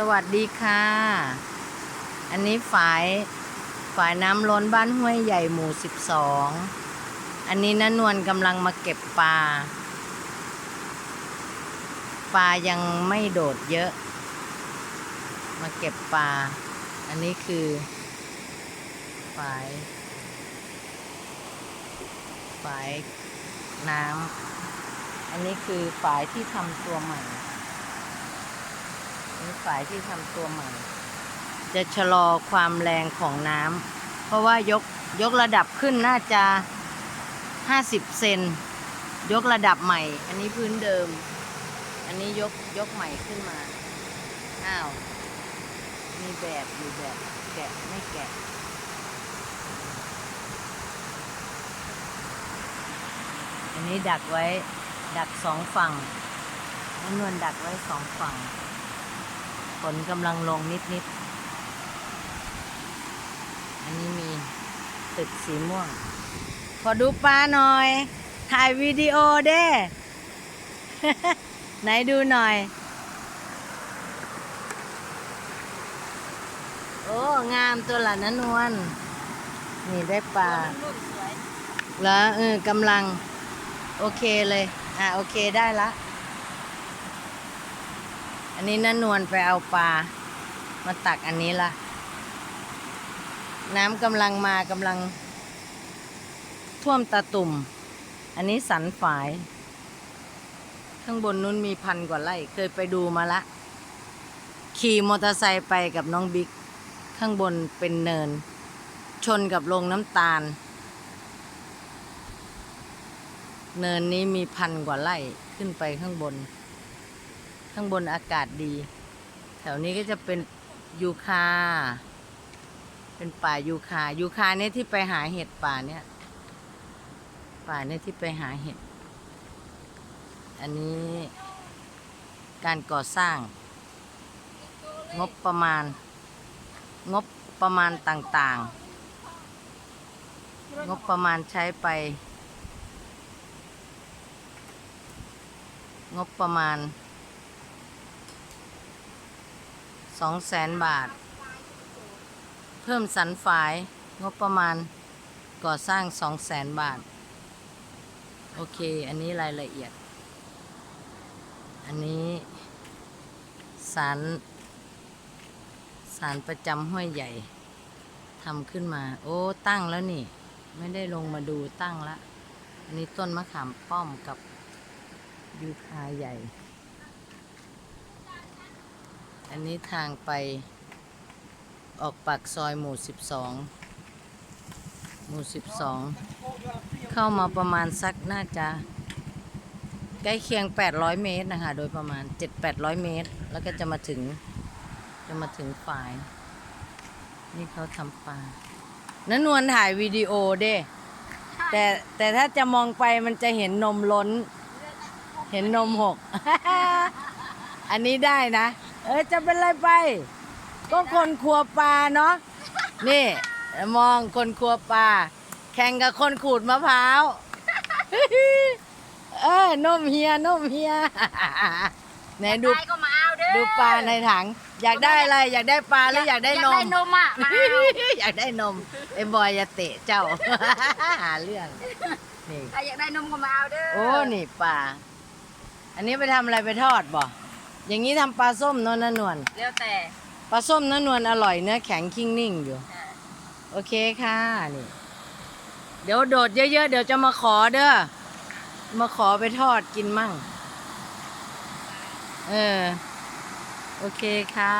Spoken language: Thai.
สวัสดีค่ะ อันนี้ฝายฝายน้ำล้นบ้านห้วยใหญ่หมู่สิบสอง อันนี้น้านวลกำลังมาเก็บปลา ปลายังไม่โดดเยอะ มาเก็บปลา อันนี้คือฝายฝายน้ำ อันนี้คือฝายที่ทำตัวใหม่ นี่ายที่ทำตัวใหม่ จะชะลอความแรงของน้ำเพราะว่ายกยกระดับขึ้นน่าจะ 50 เซนยกระดับใหม่ อันนี้พื้นเดิม อันนี้ยกยกใหม่ขึ้นมา อ้าว มีแบบมีแบบแกะไม่แกะอันนี้ดักไว้ดักสองฝั่งน้ำนวลดักไว้สองฝั่ง ฝนกำลังลงนิดนิดๆ อันนี้มีตึกสีม่วง ขอดูปลาหน่อย ถ่ายวิดีโอเด้ ไหนดูหน่อย โอ้ งามตัวละนะนวล นี่ได้ปลารุ่นสวยแล้วเออกำลัง โอเคเลย อะ โอเคได้ละ อันนี้น้านวลไปเอาปลา มาตักอันนี้ละน้ำกำลังมากำลัง ท่วมตาตุ่ม อันนี้สันฝาย ข้างบนนู้นมีพันกว่าไร่ เคยไปดูมาละ ขี่มอเตอร์ไซค์ไปกับน้องบิ๊ก ข้างบนเป็นเนิน ชนกับโรงน้ำตาล เนินนี้มีพันกว่าไร่ขึ้นไปข้างบน ข้างบนอากาศดี แถวนี้ก็จะเป็นยูคา เป็นป่ายูคา ยูคาเนี่ยที่ไปหาเห็ดป่าเนี่ย ป่าเนี่ยที่ไปหาเห็ด อันนี้การก่อสร้าง งบประมาณ งบประมาณต่างๆ งบประมาณใช้ไป งบประมาณ สองแสนบาท เพิ่มสันฝายงบประมาณก่อสร้างสองแสนบาท โอเค อันนี้รายละเอียด อันนี้สารสารประจำห้วยใหญ่ทำขึ้นมา โอ้ตั้งแล้วนี่ ไม่ได้ลงมาดูตั้งละ อันนี้ต้นมะขามป้อมกับยูคาใหญ่ อันนี้ทางไปออกปากซอยหมู่ 12 หมู่ 12 เข้ามาประมาณสักน่าจะ ใกล้เคียง 800 เมตรนะคะ โดยประมาณ 7-800 เมตร แล้วก็จะมาถึง จะมาถึงฝาย นี่เขาทำปลานันนวลถ่ายวิดีโอเด้แต่แต่ถ้าจะมองไปมันจะเห็นนมล้น เห็นนมหก อันนี้ได้นะ เออจะเป็นไรไป ก็คนครัวปลาเนาะนี่ มองคนครัวปลาแข่งกับคนขูดมะพร้าวเออนมเฮียนมเฮียไหนดูได้ก็มาเอาเด้อดูปลาในถัง อยากได้อะไรอยากได้ปลาหรืออยากได้อยากนได้มนมอะมาเอาอยากได้นมไอ้บอยจะเตะเจ้าหาเรื่องนี่ใครอยากได้นมก็มาเอาเด้อโอ้นี่ปลาอันนี้ไปทำอะไรไปทอดบ่ อย่างนี้ทำปลาส้มเนอะนะนวลแล้วแต่ปลาส้มนะนวลอร่อยเนื้อแข็งคิ่งนิ่งอยู่โอเคค่ะนี่ เดี๋ยวโดดเยอะๆ เดี๋ยวจะมาขอเด้อมาขอไปทอดกินมั่ง เออ โอเคค่ะ